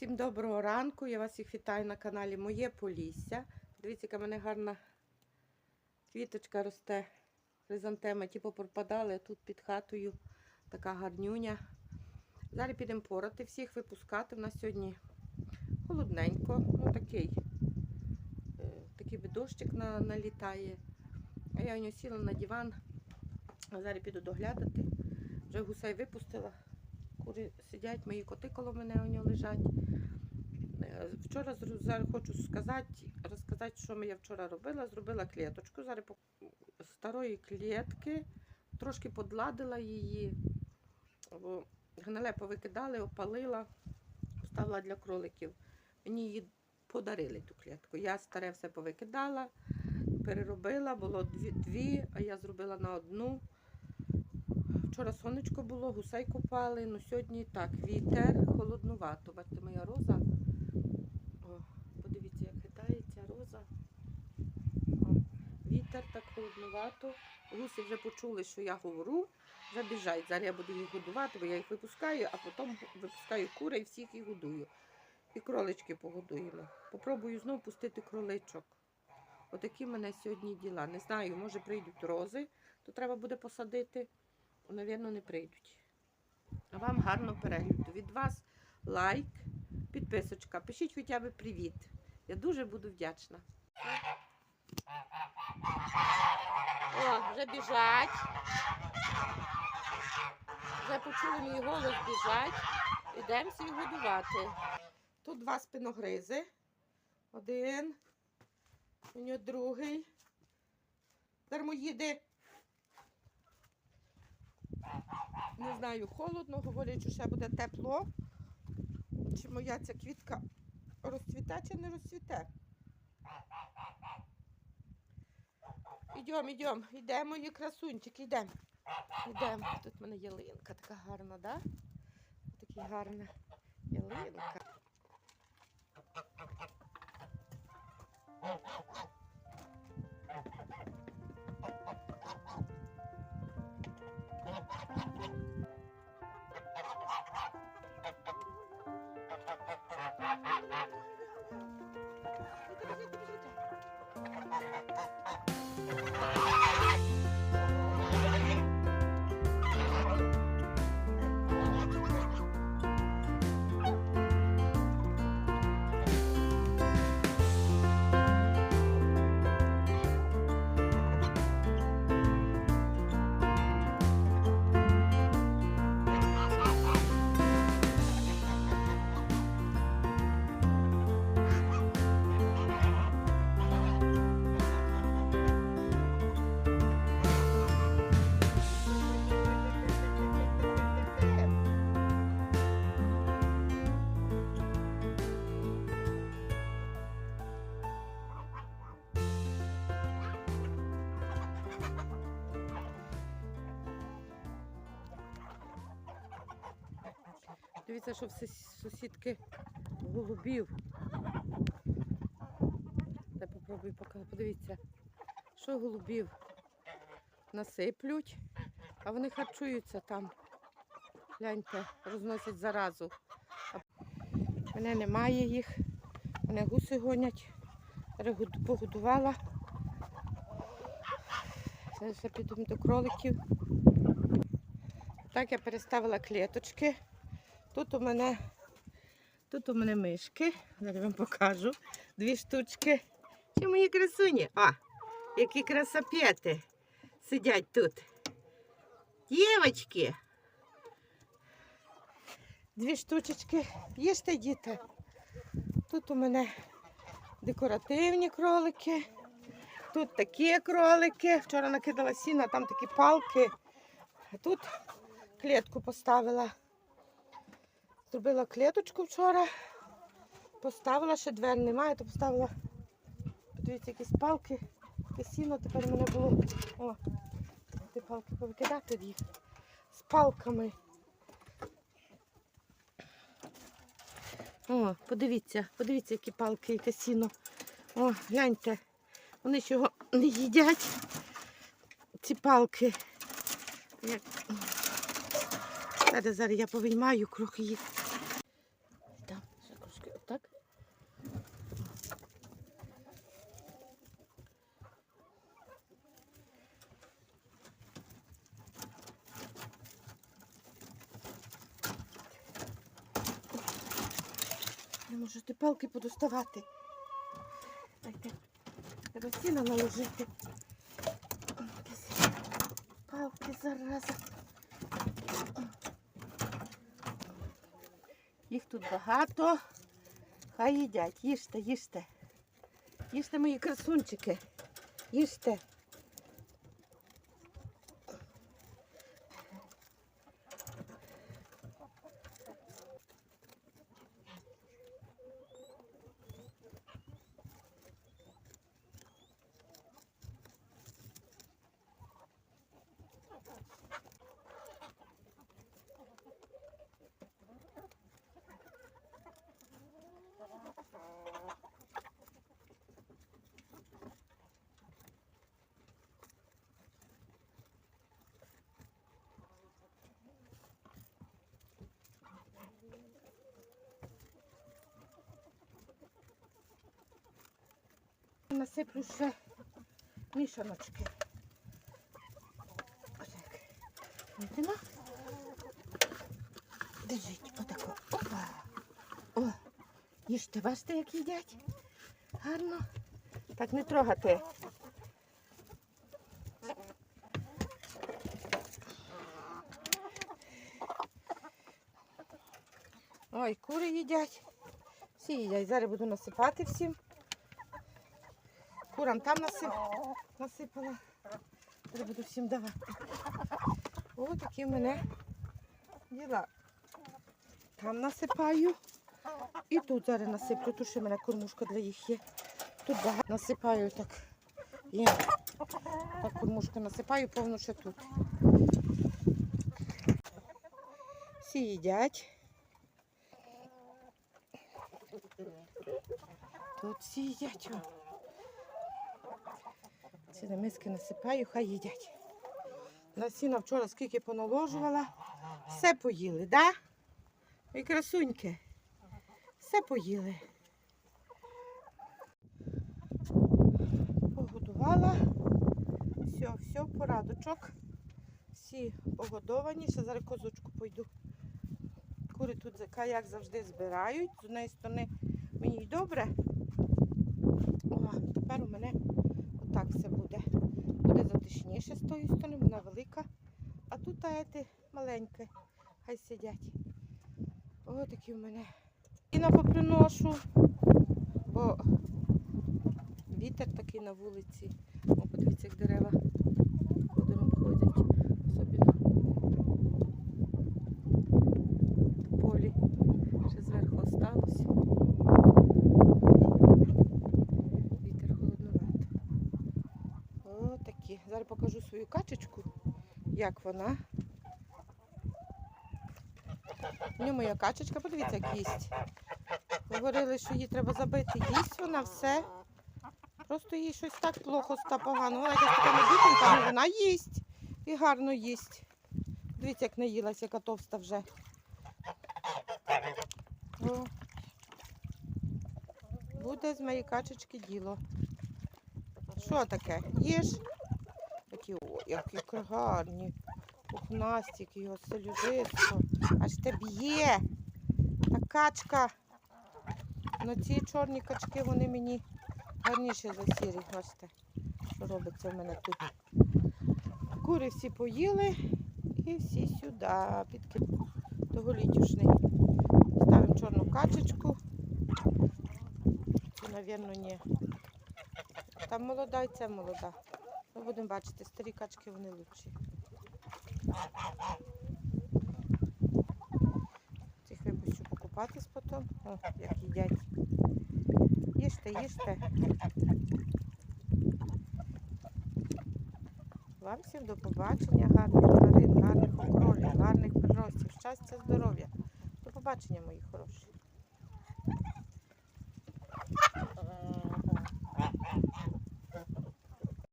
Всім доброго ранку. Я вас всіх вітаю на каналі Моє Полісся. Дивіться, яка в мене гарна квіточка росте. Хризантема, ті попропадали, тут під хатою така гарнюня. Зараз підемо порати всіх, випускати. У нас сьогодні холодненько, ну такий, е, такий би дощик на, налітає. А я у нього сіла на диван. А зараз піду доглядати. Вже гусей випустила. Кури сидять, мої коти коло мене у нього лежать. Вчора зараз хочу сказати, розказати, що я вчора робила. Зробила клеточку. Зараз старої клітки трошки подладила її. Бо гниле повикидали, опалила, поставила для кроликів. Мені її подарили ту клітку. Я старе все повикидала, переробила, було дві, дві а я зробила на одну. Вчора сонечко було, гусей купали, ну сьогодні так, вітер, холоднувато. Бачите, моя роза. О, подивіться, як хитається роза. О, вітер так холоднувато. Гуси вже почули, що я говорю, вже біжать. Зараз я буду їх годувати, бо я їх випускаю, а потім випускаю кури і всіх їх годую. І кролички погодуємо. Попробую знову пустити кроличок. Отакі в мене сьогодні діла. Не знаю, може прийдуть рози, то треба буде посадити. Навірно, не прийдуть. А вам гарного перегляду. Від вас лайк, підписочка. Пишіть хоча б привіт. Я дуже буду вдячна. О, вже біжать. Вже почули мій голос біжать. Ідемо їх годувати. Тут два спиногризи. Один. У нього другий. Дармоїди. Не знаю, холодно, говорять, що ще буде тепло. Чи моя ця квітка розцвіте чи не розцвіте. Ідемо, ідемо, йдемо, мої красунчики, йдемо. Йдемо. Тут в мене ялинка така гарна, да? Така гарна ялинка. Дивіться, що все сусідки голубів. Я попробую показати. Подивіться, що голубів насиплють, а вони харчуються там. Гляньте, розносять заразу. Мене немає їх. Мене гуси гонять. Погодувала. Зараз підемо до кроликів. Так я переставила клеточки. Тут у мене тут у мене мишки. Зараз вам покажу. Дві штучки. Чи мої красуні? А, які красопети сидять тут. Дівочки. Дві штучечки. Їжте, діти. Тут у мене декоративні кролики. Тут такі кролики. Вчора накидала сіна, там такі палки. А тут клітку поставила. Зробила клеточку вчора. Поставила, ще двер немає, то поставила. Подивіться, якісь палки, сіно тепер мене було. О, ті палки повикидати їх з палками. О, подивіться, подивіться, які палки, яке сіно. О, гляньте. Вони чого не їдять. Ці палки. Зараз, зараз я повиймаю крохи їх. Там, ще Не можу ті палки подоставати. Дайте. Треба сіна наложити. Палки зараза. Їх тут багато. Хай їдять. Їжте, їжте. Їжте мої красунчики. Їжте. Насиплю ще мішаночки. Отак. Держіть, отако. Опа. О, їжте, бачите, як їдять? Гарно. Так не трогати. Ой, кури їдять. Всі їдять. Зараз буду насипати всім. Курам там насип... насипала. Зараз буду всім давати. О, такі в мене діла. Там насипаю. І тут зараз насиплю. Тут ще в мене кормушка для їх є. Тут багато насипаю так. І так кормушку насипаю, повно ще тут. Всі їдять. Тут всі їдять. Ці на миски насипаю, хай їдять. На сіна вчора скільки поналожувала, все поїли, да? І красуньки. Все поїли. Погодувала. Все, все, порадочок. Всі погодовані. Ще зараз козочку пойду. Кури тут як завжди збирають. З однієї сторони мені й добре. О, тепер у мене отак все буде. Буде затишніше з тої сторони, вона велика. А тут аети маленькі. Хай сидять. Ось такі в мене. І на поприношу, бо вітер такий на вулиці. О, подивіться, як дерева ходять. Особливо в полі. Ще зверху осталось. Вітер холодновато. О, такі. Зараз покажу свою качечку, як вона. Ну, моя качечка, подивіться, як їсть. Говорили, що її треба забити. Їсть вона все. Просто їй щось так плохо ста погано. Вона якась така набітенька, але вона їсть. І гарно їсть. Дивіться, як наїлась, яка товста вже. О. Буде з моєї качечки діло. Що таке? Їж? Такі, о, які гарні. Пухнасті, його селюжиско. Аж те б'є. Та качка. Ну ці чорні качки, вони мені гарніші за сірі. Бачите, що робиться в мене тут. Кури всі поїли і всі сюди, під ки- того літюшний. Ставимо чорну качечку. Це, мабуть, ні. Там молода і це молода. Ми будемо бачити, старі качки вони лучші. Цих випущу покупатись потім. О, як їдять. Їжте, їжте. Вам всім до побачення, гарних тварин, гарних окролів, гарних приростів, щастя, здоров'я. До побачення, мої хороші.